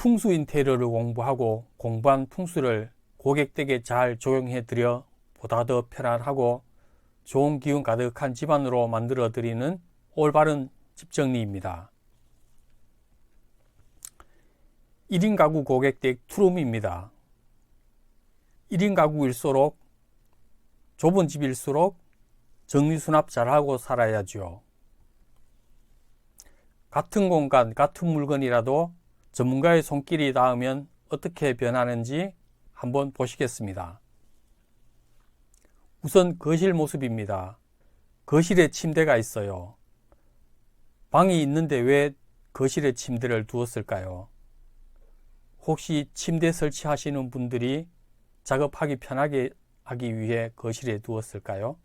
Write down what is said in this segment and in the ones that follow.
풍수 인테리어를 공부하고 공부한 풍수를 고객에게 잘 적용해 드려 보다 더 편안하고 좋은 기운 가득한 집안으로 만들어 드리는 올바른 집 정리입니다. 1인 가구 고객댁 투룸입니다. 1인 가구일수록 좁은 집일수록 정리수납 잘하고 살아야죠. 같은 공간, 같은 물건이라도 전문가의 손길이 닿으면 어떻게 변하는지 한번 보시겠습니다. 우선 거실 모습입니다. 거실에 침대가 있어요. 방이 있는데 왜 거실에 침대를 두었을까요? 혹시 침대 설치하시는 분들이 작업하기 편하게 하기 위해 거실에 두었을까요?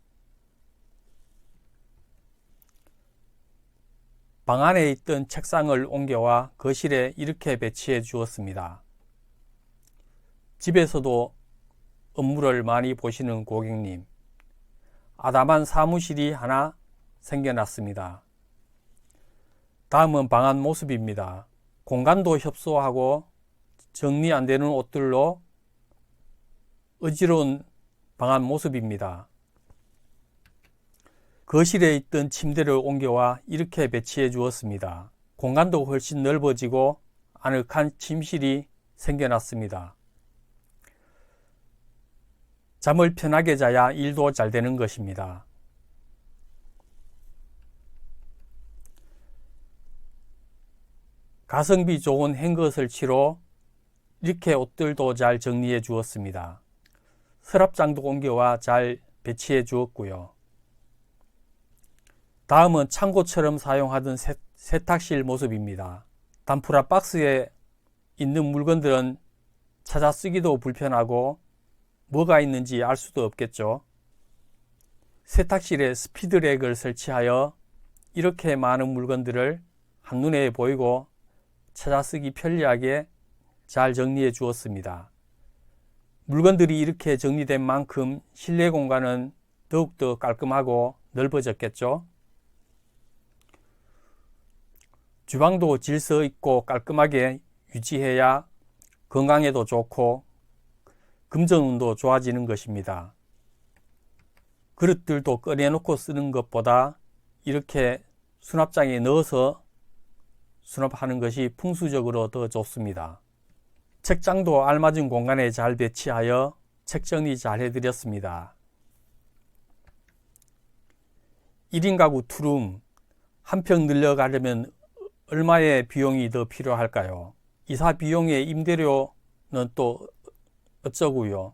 방 안에 있던 책상을 옮겨와 거실에 이렇게 배치해 주었습니다. 집에서도 업무를 많이 보시는 고객님, 아담한 사무실이 하나 생겨났습니다. 다음은 방안 모습입니다. 공간도 협소하고 정리 안 되는 옷들로 어지러운 방안 모습입니다. 거실에 있던 침대를 옮겨와 이렇게 배치해 주었습니다. 공간도 훨씬 넓어지고 아늑한 침실이 생겨났습니다. 잠을 편하게 자야 일도 잘 되는 것입니다. 가성비 좋은 행거 설치로 이렇게 옷들도 잘 정리해 주었습니다. 서랍장도 옮겨와 잘 배치해 주었고요. 다음은 창고처럼 사용하던 세, 세탁실 모습입니다. 단프라 박스에 있는 물건들은 찾아 쓰기도 불편하고 뭐가 있는지 알 수도 없겠죠. 세탁실에 스피드랙을 설치하여 이렇게 많은 물건들을 한눈에 보이고 찾아 쓰기 편리하게 잘 정리해 주었습니다. 물건들이 이렇게 정리된 만큼 실내 공간은 더욱더 깔끔하고 넓어졌겠죠. 주방도 질서 있고 깔끔하게 유지해야 건강에도 좋고 금전운도 좋아지는 것입니다. 그릇들도 꺼내놓고 쓰는 것보다 이렇게 수납장에 넣어서 수납하는 것이 풍수적으로 더 좋습니다. 책장도 알맞은 공간에 잘 배치하여 책 정리 잘 해드렸습니다. 1인 가구 투룸 한 평 늘려가려면 얼마의 비용이 더 필요할까요? 이사 비용의 임대료는 또 어쩌고요?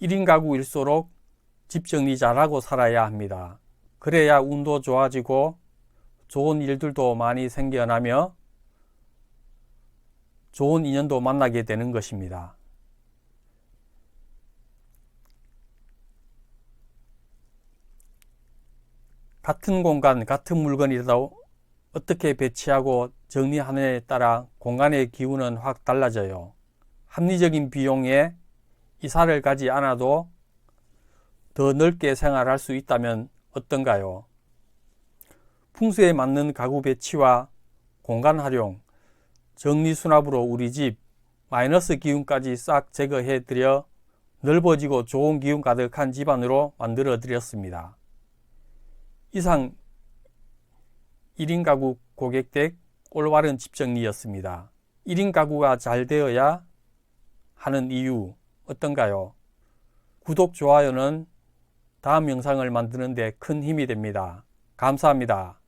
1인 가구일수록 집 정리 잘하고 살아야 합니다. 그래야 운도 좋아지고 좋은 일들도 많이 생겨나며 좋은 인연도 만나게 되는 것입니다. 같은 공간, 같은 물건이라도 어떻게 배치하고 정리하느냐에 따라 공간의 기운은 확 달라져요. 합리적인 비용에 이사를 가지 않아도 더 넓게 생활할 수 있다면 어떤가요? 풍수에 맞는 가구 배치와 공간 활용, 정리 수납으로 우리 집 마이너스 기운까지 싹 제거해 드려 넓어지고 좋은 기운 가득한 집안으로 만들어 드렸습니다. 이상 1인 가구 고객댁 올바른 집 정리였습니다. 1인 가구가 잘 되어야 하는 이유 어떤가요? 구독, 좋아요는 다음 영상을 만드는데 큰 힘이 됩니다. 감사합니다.